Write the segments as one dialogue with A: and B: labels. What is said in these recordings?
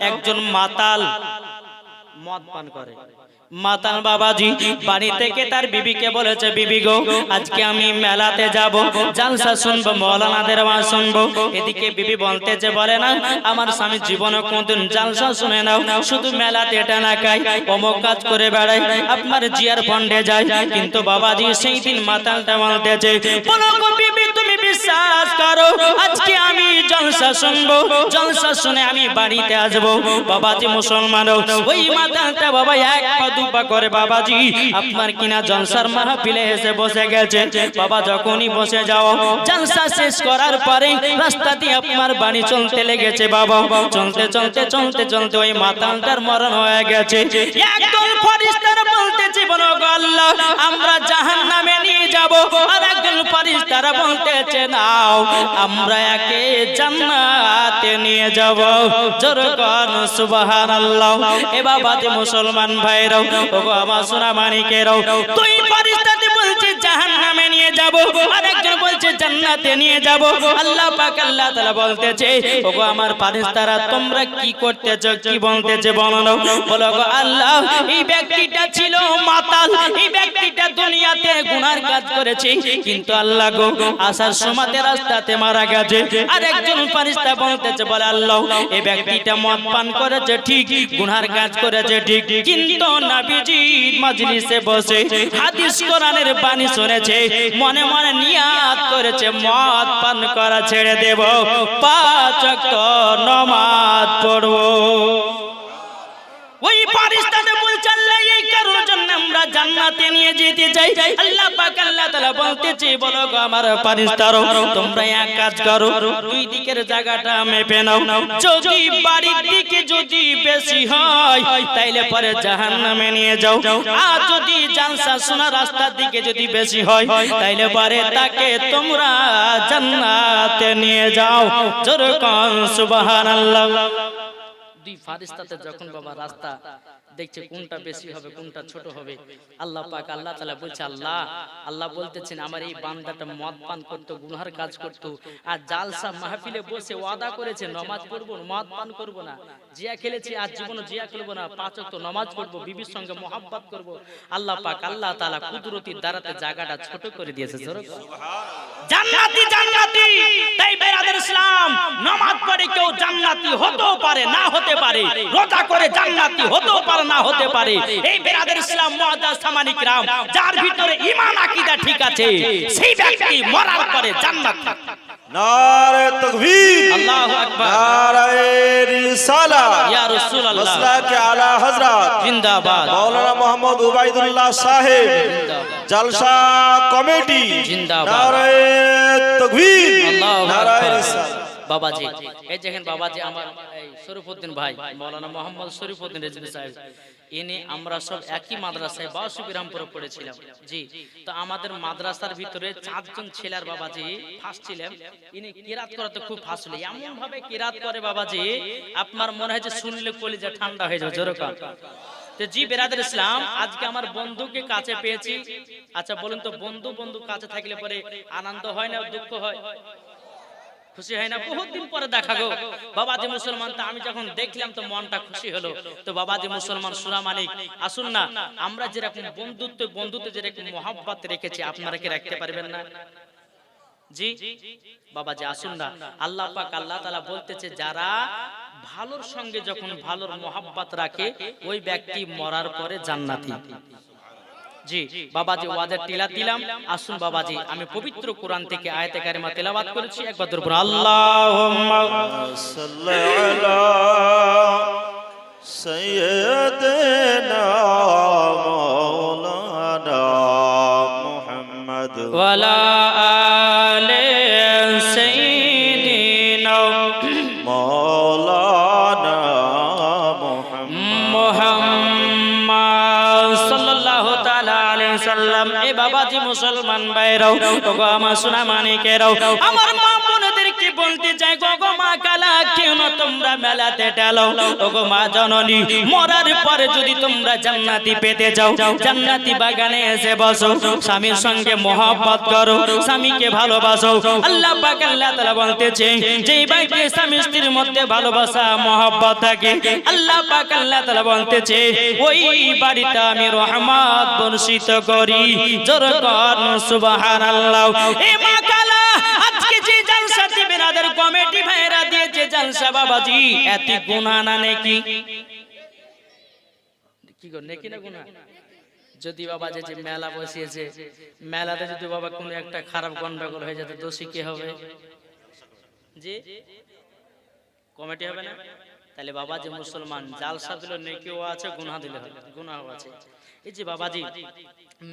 A: একজন মাতাল। মদ পান করে। মাতাল বাবাজি, বাড়ি থেকে তার বিবিকে বলেছে, বিবি গো, আজকে আমি মেলাতে যাব, জালসা শুনব, মৌলানাদের আওয়াজ শুনব। এদিকে বিবি বলতেছে, বলে না, আমার স্বামী জীবনে কোনদিন জালসা শুনে নাও, শুধু মেলাতে এটা না খাই অমুক কাজ করে বেড়াই আপনার জিয়ার ফন্ডে যায়। কিন্তু বাবাজি সেই দিন মাতালটা বলতেছে, বলো গো বিবি বিশ্বাস করো, আজকে আমি জলসা শুনব। জলসা শুনে আমি বাড়িতে আসব। বাবাজি মুসলমান ওই মাতালটা বাবা এক পা দু পা করে বাবাজি, আপনার কিনা জলসার মাহফিলে এসে বসে গেছে। বাবা যখনই বসে যাও, জলসা শেষ করার পরে রাস্তা দিয়ে আপনার বাড়ি চলতে লেগেছে বাবা। চলতে চলতে চলতে চলতে ওই মাতালটার মরণ হয়ে গেছে। একদল ফরিস্তার বলতেছে বলো আল্লাহ, আমরা জাহান্নামে নিয়ে যাব। আর একজন ফরিস্তারা বলতেছে নাও, আমরা একে জান্নাতে নিয়ে যাব। জোর কর, সুবহানাল্লাহ। এ বাবাতে মুসলমান ভাইরাও, ওগো আমার সোনা মানিকেরাও তুই ফরিস্তাতে বলছিস জাহান্নামে নিয়ে যাব। আর জান্নাতে নিয়ে যাব। আল্লাহ পাক আল্লাহ তাআলা বলতেছে, ওগো আমার ফরিস্তারা তোমরা কি করতেছো, কি বলতেছে বলো বলো গো আল্লাহ, এই ব্যক্তিটা ছিল মাতাল, এই ব্যক্তিটা দুনিয়াতে গুনার কাজ করেছে, কিন্তু আল্লাহ গো, আসার সময়তে রাস্তাতে মারা গেছে। আর একজন ফারিস্তা বলতেছে, বলে আল্লাহ, এই ব্যক্তিটা মদ পান করেছে, ঠিক, গুনার কাজ করেছে, ঠিক, কিন্তু নবীজি মজলিসে বসে হাদিস কোরআনের বাণী শুনেছে, মনে মনে নিয়াত করেছে মদ পান করা ছেড়ে দেব। পাঁচ নমাজ পড়ব। ওই ফারিস্তাতে বলছে এই কারোর জন্য আমরা জান্নাতে নিয়ে যেতে চাই। আল্লাহ পাক আল্লাহ তাআলা বলতেছে, বলো গো আমার ফারিস্তারো তোমরা এক কাজ করো, দুই দিকের জায়গাটা মেপে নাও। যদি বাড়ির দিকে যদি বেশি হয়, তাইলে পরে জাহান্নামে নিয়ে যাও। আর যদি জালসা শোনা রাস্তার দিকে যদি বেশি হয়, তাইলে পরে তাকে তোমরা জান্নাতে নিয়ে যাও। জোর কন সুবহানাল্লাহ। দুই ফারিস্তাতে যখন বাবা রাস্তা দেখছে কোনটা বেশি হবে কোনটা ছোট হবে। আল্লাহ পাক আল্লাহ তাআলা বলছে আল্লাহ আল্লাহ। বলতেছেন আমার এই বান্দাটা মদ পান করতো গুনহার কাজ করতো। আর জালসা মাহফিলে বসে ওয়াদা করেছে নামাজ পড়ব মদ পান করব না। জিয়া খেলেছি আর জীবনে জিয়া খেলব না। পাঁচ ওয়াক্ত নামাজ পড়ব বিবির সঙ্গে মোহাব্বত করব। আল্লাহ পাক আল্লাহ তাআলা কুদরতির দ্বারাতে জায়গাটা ছোট করে দিয়েছে জান্নাতি জান্নাতি তাই বেরাদের ইসলাম নামাজ পড়ে কেউ জান্নাতি হতেও পারে না হতে পারে রোজা করে জান্নাতি! হতেও পারে না হতে পারে। এই বেরাদের ইসলাম মুআদ্দাস সামানিক রাম যার ভিতরে ঈমান আকীদা ঠিক আছে। সেই ব্যক্তি মরার পরে জান্নাত।
B: নারে তকবীর।
A: আল্লাহু আকবার।
B: নারে রিসালা
A: ইয়া রাসূলুল্লাহ।
B: মাসলাকে আলা হযরত।
A: জিন্দাবাদ।
B: মাওলানা মোহাম্মদ উবাইদুল্লাহ সাহেব।
A: জিন্দাবাদ।
B: জলসা কমিটি।
A: জিন্দাবাদ।
B: নারে তকবীর।
A: আল্লাহু
B: নারে
A: আকবার। বাবাজি। এই দেখেন বাবাজি আমার এই শরীফউদ্দিন ভাই মাওলানা মোহাম্মদ শরীফউদ্দিন রেজভি সাহেব। ইনি আমরা সব একই মাদ্রাসায় বাসুবিরামপুরে পড়েছিলাম। জি, তো আমাদের মাদ্রাসার ভিতরে চারজন ছেলের বাবাজি ফার্স্ট ছিলেন। ইনি কিরাত করাতে খুব ফার্স্ট হলে এমন ভাবে কিরাত করে বাবাজি, আপনার মনে হয় যে শুনলে কলিজা ঠান্ডা হয়ে যাবে, জোরকার। তো জি বেরাদের ইসলাম, আজকে আমার বন্ধুকে কাছে পেয়েছি। আচ্ছা বলুন তো, বন্ধু বন্ধু কাছে থাকলে পরে আনন্দ হয় না দুঃখ হয়? খুশি হয় না বহুত দিন পরে দেখা গো। বাবাজি মুসলমান, তা আমি যখন দেখলাম তো মনটা খুশি হলো। তো বাবাজি মুসলমান, সুরা মালিক, আসুন না, আমরা যেরকম বন্ধুত্ব বন্ধুত্ব যেরকম মহাব্বত রেখেছি, আপনারা কি রাখতে পারবেন না? জি? বাবাজি, আসুন না। আল্লাহ পাক, আল্লাহ তাআলা বলতেছে, যারা ভালোর সঙ্গে যখন ভালোর মহাব্বত রাখে, ওই ব্যক্তি মরার পরে জান্নাতি। জি বাবাজি ওয়াজের টিলা দিলাম আসুন বাবাজি আমি পবিত্র কোরআন থেকে আয়াতে কারিমা তেলাওয়াত করেছি একবার দুর্বর আল্লাহুম্মা। সাল্লি আলা সাইয়্যিদিনা
B: মাওলানা
A: মুহাম্মদ। ওয়ালা মুসলমান ভাইরাও ওগো আমার সোনা মানিকেরাও আমার কেন তোমরা মেলাতে ডালো ও গো মা জননী, মরার পরে যদি তোমরা জান্নাতি পেতে যাও জান্নাতি বাগানে এসে বসো, স্বামীর সঙ্গে মহব্বত করো, স্বামীকে ভালোবাসো। আল্লাহ পাক আল্লাহ তাআলা বলতেছে যেই বাড়িতে স্বামী স্ত্রীর মধ্যে ভালোবাসা, মহব্বত থাকে, আল্লাহ পাক আল্লাহ তাআলা বলতেছে ওই বাড়িতে আমি রহমত বর্ষিত করি, জোর কর সুবহানাল্লাহ। এ মা যদি বাবা যে মেলা বসিয়েছে, মেলাতে যদি বাবা কোনো একটা খারাপ গন্ডগোল হয়ে যেত, দোষী কে হবে? কমিটি হবে না? তাহলে বাবা যে মুসলমান, জালসা দিল নেকিও আছে, গুনাহ দিলে হবে গুনাহও আছে। এই যে বাবাজি,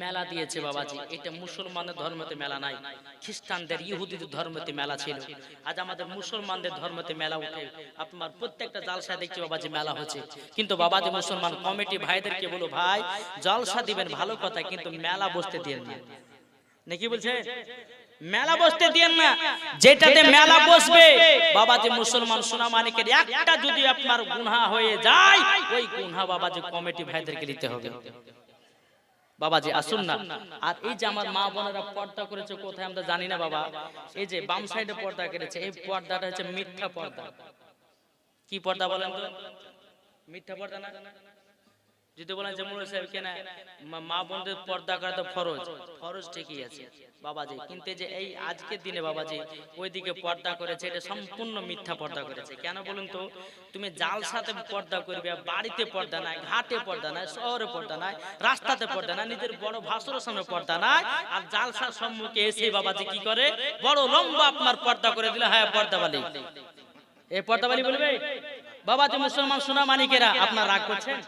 A: মেলা দিয়েছে বাবাজি, এটা মুসলমানদের ধর্মতে মেলা নাই, খ্রিস্টানদের, ইহুদিদের ধর্মতে মেলা ছিল। আজ আমাদের মুসলমানদের ধর্মতে মেলা উঠে, আপনার প্রত্যেকটা জালসা দেখছি বাবাজি মেলা হচ্ছে। কিন্তু বাবাজি মুসলমান, কমিটি ভাইদেরকে বলো, ভাই, জলসা দিবেন ভালো কথা, কিন্তু মেলা বসতে দিয়ে নাকি বলছে? মেলা বসতে দিয়েন না। যেটাতে মেলা বসবে বাবাজি মুসলমান সোনা মানিকের একটা যদি আপনার গুনহা হয়ে যায় ওই গুনহা বাবাজি কমিটি ভাইদেরকে নিতে হবে। বাবাজি আসুন না। আর এই যে আমার মা বোনেরা পর্দা করেছে কোথায় আমরা জানি না বাবা। এই যে বাম সাইডে পর্দা করেছে এই পর্দাটা হচ্ছে মিথ্যা পর্দা। কি পর্দা বলেন তো? মিথ্যা পর্দা না? যদি বলেন যে মুরুল সাহেব কেন, মা- বোনদের পর্দা করা তো ফরজ। ফরজ ঠিকই আছে। বাবাজি, কিন্তু যে এই আজকের দিনে বাবাজি, ওইদিকে পর্দা করেছে, এটা সম্পূর্ণ মিথ্যা পর্দা করেছে। কেন বলুন তো? তুমি জাল সাথে পর্দা করবে, বাড়িতে পর্দা নাই, ঘাটে পর্দা নাই, শহরে পর্দা নাই, রাস্তাতে পর্দা নাই, নিজের বড় ভাসুরের সামনে পর্দা নাই, আর জালসার সম্মুখে এসে বাবাজি কি করে? বড় লম্বা আপনার পর্দা করে দিলে হ্যাঁ পর্দা বালি এই পর্দা বালি বলবে? বাবাজি মুসলমান সোনা মানিকেরা আপনার রাগ করছেন?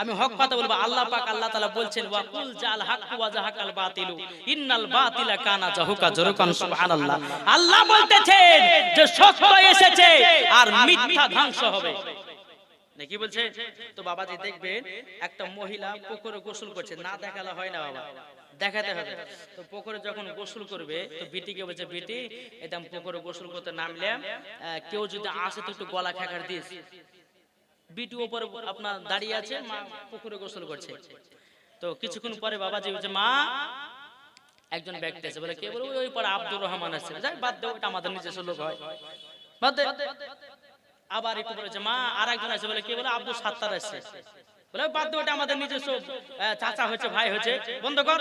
A: আমি হক কথা বলব। আল্লাহ পাক আল্লাহ তাআলা বলছেন ওয়া কুল জাল হাক্কু ওয়া জাহাকাল বাতিলু। ইন্নাল বাতিলা কানা জাহুকা জরুকান সুবহানাল্লাহ। আল্লাহ বলতেছেন যে সত্য এসেছে আর মিথ্যা ধ্বংস হবে। নাকি বলছে? তো বাবাজি দেখবেন, একটা মহিলা পুকুরে গোসল করছে। না দেখালে হয় না বাবা। দেখাতে হবে। তো পুকুরে যখন গোসল করবে, তো বিটিকে বলছে, বিটি একদম পুকুরে গোসল করতে নামলে কেউ যদি আসে তো একটু গলা খেকার দিস। বিটু উপরে আপনার দাঁড়িয়ে আছে, মা পুকুরে গোসল করছে। তো কিছুক্ষণ পরে বাবাজি বলছে, মা! একজন ব্যক্তি আছে, বলে, কে? বলে, ওই পরে আব্দুর রহমান আছে। যাই বাদ দে, ওটা আমাদের নিজস্ব লোক হয়। বাদ দে। আবার একটু বলেছে, মা আর একজন আছে। বলে, কে? বলে আব্দুল সাত্তার আছে। বলে, বাদ দে, ওটা আমাদের নিজস্ব চাচা হয়েছে, ভাই হয়েছে। বন্ধ কর।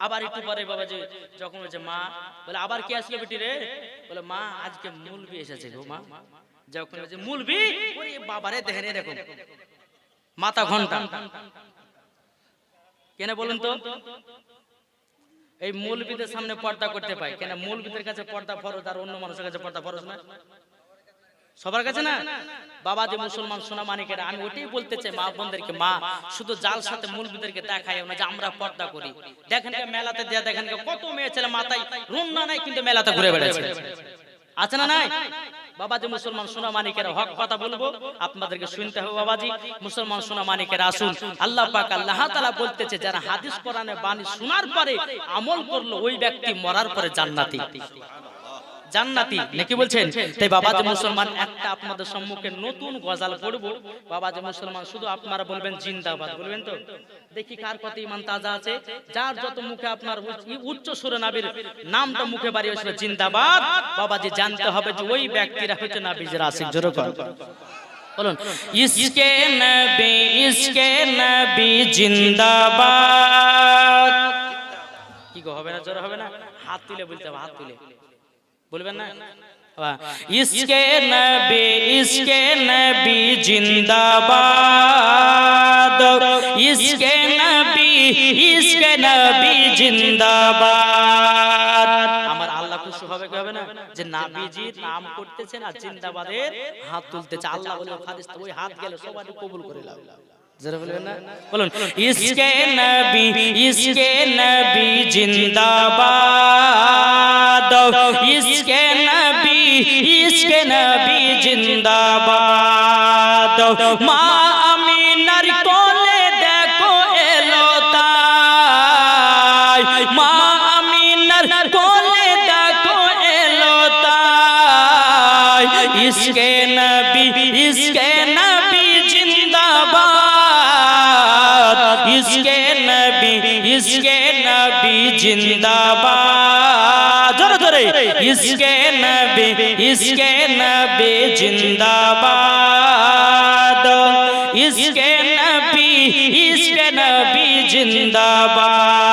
A: আবার একটু পরে বাবাজি যখন বলছে, মা, বলে, আবার কে আসলো বেটি রে? বলে, মা, আজকে মুলবি এসেছে গো, মা। যখন বলছে মুলবি? ওরে বাবারে দেখেন এরকম। মাথা ঘণ্টা। কেন বলুন তো? এই মৌলবীদের সামনে পর্দা করতে পাই কেন মৌলবীদের কাছে পর্দা ফরজ আর অন্য মানুষের কাছে পর্দা ফরজ না? সবার কাছে না? বাবা যে মুসলমান সোনা মানিকেরা আমি ওটাই বলতে চাই মা বোনদেরকে মা শুধু জাল সাথে মুলবিদেরকে দেখাই না যে আমরা পর্দা করি। দেখেন মেলাতে দেয়া দেখেন কত মেয়ে ছেলে মাথায় রুন্না নাই কিন্তু মেলাতে ঘুরে বেড়াচ্ছে। আছে না নাই? বাবাজি, মুসলমান সোনা মানিকের হক কথা বলব? আপনাদেরকে শুনতে হবে বাবাজি, মুসলমান সোনা মানিকের আসুন। আল্লাহ পাক আল্লাহ তাআলা বলতেছে, যারা হাদিস কোরআনে বাণী শোনার পরে আমল করল, ওই ব্যক্তি মরার পরে জান্নাতি। জান্নাতি। নাকি বলছেন? তাই বাবা যে মুসলমান একটা আপনাদের সম্মুখে নতুন গজাল পড়ব। বাবা যে মুসলমান শুধু আপনারা বলবেন জিন্দাবাদ। বলবেন তো? দেখি কার কত ইমান তাজা আছে। যার যত মুখে আপনার উচ্চ- সুরে নাবির নামটা মুখে বাড়ি হয়েছিল জিন্দাবাদ। বাবা যে জানতে হবে যে ওই ব্যক্তিরা হচ্ছে নাবিজের আশিক জোরে কর বলুন ইসকে নবী ইসকে নবী জিন্দাবাদ। কি গো হবে না জোরে হবে না? হাত তুলে বলতে হবে হাত তুলে। বলবেন না। ইসকে নবী ইসকে নবী জিন্দাবাদ। ইসকে নবী ইসকে নবী জিন্দাবাদ। আমার আল্লাহ খুশি হবে কি হবে না? যে নাবিজির নাম করতেছেন আর জিন্দাবাদের হাত তুলতেছে। আল্লাহ বলে ফারিস্তা ওই হাত গেলে সবাই কবুল করে লাও। জোরে বলবেন না? বলুন ইসকে নবী ইসকে নবী জিন্দাবাদ ইসকে নবী ইসকে নবী জিন্দাবাদ মা আমিনার কোলে দেখো এলো তাই মা আমিনার কোলে দেখো এলো ইসকে নবী ইসকে নবী জিন্দাবাদ ইসকে নবী ইসকে নবী জিন্দাবাদ জোরে ইসকে নবী ইসকে নবী জিন্দাবাদ ইসকে নবী ইসকে নবী জিন্দাবাদ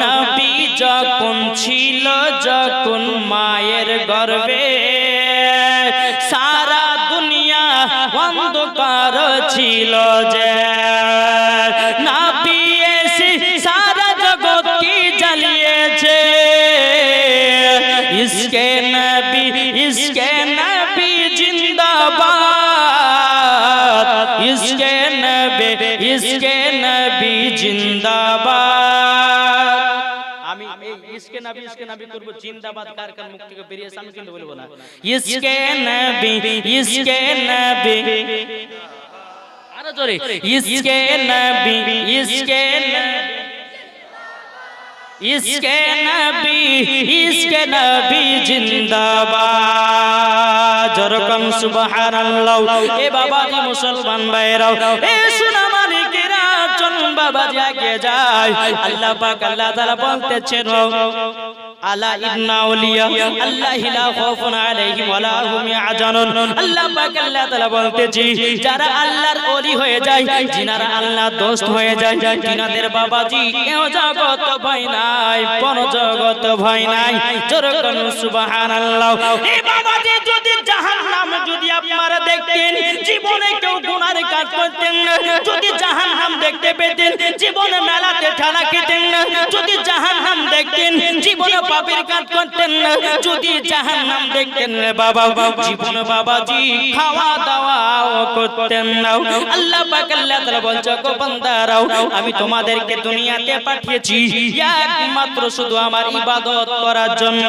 A: নবী যখন ছিল যখন মায়ের গর্ভে সারা দুনিয়া অন্ধকার ছিল যে ইসকে নবী জিন্দাবাদ ইসকে নবী ইসকে নবী জিন্দাবাদ আমি ইসকে নবী ইসকে নবী করব জিন্দাবাদ কার কার মুখ থেকে বেরিয়েছে আমি কিন্তু বলব না ইসকে নবী ইসকে নবী আরও জোরে ইসকে নবী ইসকে ইসকে নবী ইসকে নবী জিন্দাবাদ জরকম সুবহানাল্লাহ এ বাবাজি মুসলমান ভাইরাও এ সোনা মালিকেরা চলুন বাবাজি আগে যায় আল্লাহ পাক আল্লাহ তাআলা বলতেছেন আল্লাহি আল্লাহ আল্লাহর হয়ে যায় হয়ে যায় বাবাজি নাই যদি দেখতেন দেখতে পেতেন, জীবনে মেলাতে খেতেন যদি দেখতেন পাপের কাজ করতেন দেখতেন বাবা, জীবন বাবাজি খাওয়া করতেন আল্লাহ আমি তোমাদেরকে দুনিয়াতে পাঠিয়েছি। একমাত্র শুধু আমার ইবাদত করার জন্য।